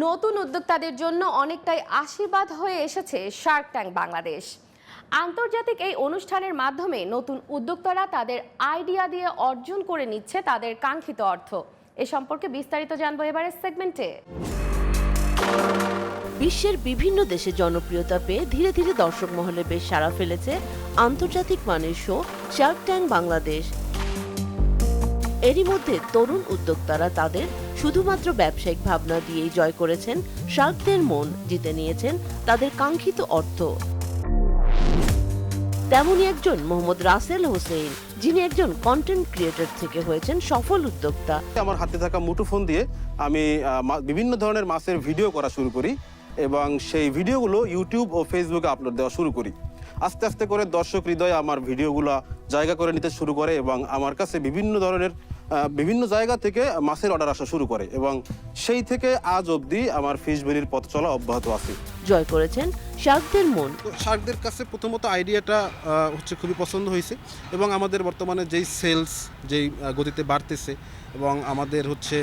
নতুন উদ্যোক্তাদের জন্য অনেকটাই আশীর্বাদ হয়ে এসেছে শার্ক ট্যাঙ্ক বাংলাদেশ। আন্তর্জাতিক এই অনুষ্ঠানের মাধ্যমে নতুন উদ্যোক্তারা তাদের আইডিয়া দিয়ে অর্জন করে নিচ্ছে তাদের কাঙ্ক্ষিত অর্থ। এ সম্পর্কে বিস্তারিত জানব এবারের সেগমেন্টে বিশ্বের বিভিন্ন দেশে জনপ্রিয়তা পেয়ে ধীরে ধীরে দর্শক মহলে বেশ সাড়া ফেলেছে আন্তর্জাতিক মানের শো শার্ক ট্যাঙ্ক বাংলাদেশ। এরই মধ্যে তরুণ উদ্যোক্তারা তাদের শুধুমাত্র ব্যবসায়িক ভাবনা দিয়েই জয় করেছেন শার্কদের মন জিতে নিয়েছেন তাদের কাঙ্ক্ষিত অর্থ। তেমনই একজন মোহাম্মদ রাসেল হোসেন, যিনি একজন কন্টেন্ট ক্রিয়েটর থেকে হয়েছেন সফল উদ্যোক্তা। আমার হাতে থাকা মুঠোফোন দিয়ে আমি বিভিন্ন ধরনের মাছের ভিডিও করা শুরু করি এবং সেই ভিডিওগুলো ইউটিউব ও ফেসবুকে আপলোড দেওয়া শুরু করি। আস্তে আস্তে করে দর্শক হৃদয়ে আমার ভিডিওগুলো জায়গা করে নিতে শুরু করে এবং আমার কাছে বিভিন্ন ধরনের বিভিন্ন জায়গা থেকে মাছের অর্ডার আসা শুরু করে এবং সেই থেকে আজ অবধি আমার ফিশ বেরির পথ চলা অব্যাহত আছে। জয় করেছেন শার্কদের মন। শার্কদের কাছে প্রথমত আইডিয়াটা হচ্ছে খুবই পছন্দ হয়েছে এবং আমাদের বর্তমানে যেই সেলস যেই গতিতে বাড়তেছে এবং আমাদের হচ্ছে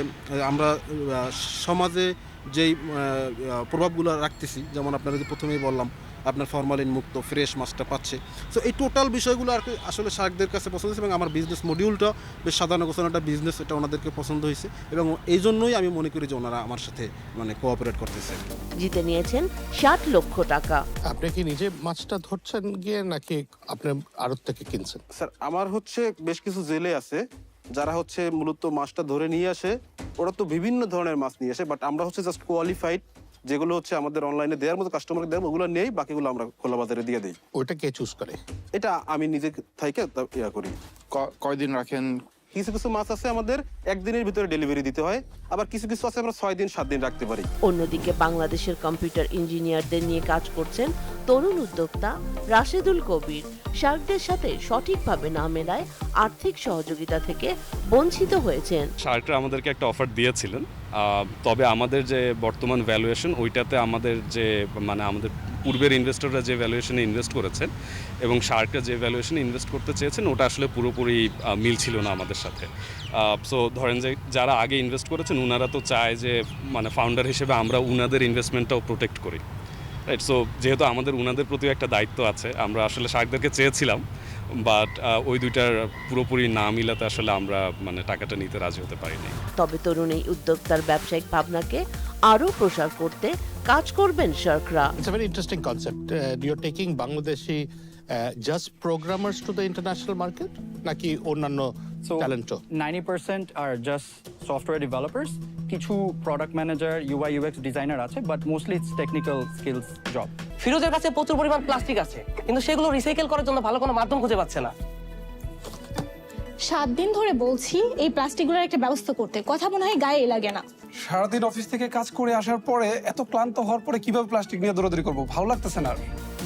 আমরা সমাজে যেই প্রভাবগুলো রাখতেছি যেমন আপনারা যে প্রথমেই বললাম আপনার ফরমালিন মুক্ত ফ্রেশ মাছটা পাচ্ছে। সো এই টোটাল বিষয়গুলো আর কি আসলে শার্কদের কাছে পছন্দ হয়েছে এবং আমার বিজনেস মডিউলটা বেশ সাধারণ গোছানো একটা বিজনেস এটা ওনাদেরকে পছন্দ হয়েছে এবং এই জন্যই আমি মনে করি যে ওনারা আমার সাথে মানে কোঅপারেট করতেছে। জিতে নিয়েছেন ষাট লক্ষ টাকা। আপনি কি নিজে মাছটা ধরছেন গিয়ে নাকি আপনি আড়ত থেকে কিনছেন? স্যার আমার হচ্ছে বেশ কিছু জেলে আছে। যারা হচ্ছে মূলত মাছটা ধরে নিয়ে আসে ওরা তো বিভিন্ন ধরনের মাছ নিয়ে আসে বাট আমরা হচ্ছে জাস্ট কোয়ালিফাইড যেগুলো হচ্ছে আমাদের অনলাইনে দেওয়ার মতো কাস্টমারকে দেওয়া ওগুলো নেই বাকিগুলো আমরা খোলা বাজারে দিয়ে দিই। ওটা কে চুজ করে? এটা আমি নিজে থেকে ইয়া করি। ক- কয়দিন রাখেন? কিছু কিছু মাছ আছে আমাদের একদিনের ভিতরে ডেলিভারি দিতে হয় আবার কিছু কিছু আছে আমরা ছয় দিন সাত দিন রাখতে পারি। অন্যদিকে বাংলাদেশের কম্পিউটার ইঞ্জিনিয়ারদের নিয়ে কাজ করছেন তরুণ উদ্যোক্তা রাশেদুল কবির। শার্কদের সাথে সঠিকভাবে না মেলায় আর্থিক সহযোগিতা থেকে বঞ্চিত হয়েছেন। শার্করা আমাদেরকে একটা অফার দিয়েছিলেন। তবে আমাদের যে বর্তমান ভ্যালুয়েশন ওইটাতে আমাদের যে মানে আমাদের পূর্বের ইনভেস্টররা যে ভ্যালুয়েশনে ইনভেস্ট করেছেন এবং শার্করা যে ভ্যালুয়েশনে ইনভেস্ট করতে চেয়েছেন, ওটা আসলে পুরোপুরি মিল ছিল না আমাদের সাথে। সো ধরেন যে, যারা আগে ইনভেস্ট করেছেন ওনারা তো চায় যে মানে ফাউন্ডার হিসেবে আমরা উনাদের ইনভেস্টমেন্টটাও প্রোটেক্ট করি। রাইট সো যেহেতু আমাদের উনাদের প্রতি একটা দায়িত্ব আছে, আমরা আসলে শার্কদেরকে চেয়েছিলাম বাট ওই দুইটার পুরোপুরি না মিলাতে আসলে আমরা মানে টাকাটা নিতে রাজি হতে পারিনি। তবে তরুণ এই উদ্যোক্তার ব্যবসায়িক ভাবনাকে আরও প্রসার করতে কাজ করবেন শার্করা it's a very interesting concept you are taking Bangladeshi just programmers to the international market নাকি অন্যান্য So ট্যালেন্টও 90% are just software developers. কিছু product manager UI UX designer আছে but mostly it's technical skills job ফিরোজের কাছে প্রচুর পরিমাণ plastic আছে কিন্তু সেগুলো রিসাইকেল করার জন্য ভালো কোনো মাধ্যম খুঁজে পাচ্ছে না। সাত দিন ধরে বলছি এই প্লাস্টিকগুলোর একটা ব্যবস্থা করতে কথা মনে হয় গায়ে লাগে না। সারাদিন অফিস থেকে কাজ করে আসার পরে এত ক্লান্ত হওয়ার পরে কীভাবে প্লাস্টিক নিয়ে দৌড়াদৌড়ি করব? ভালো লাগতেছে না আর।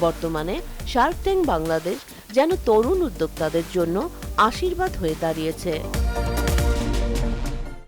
বর্তমানে শার্ক ট্যাঙ্ক বাংলাদেশ যেন তরুণ উদ্যোক্তাদের জন্য আশীর্বাদ হয়ে দাঁড়িয়েছে।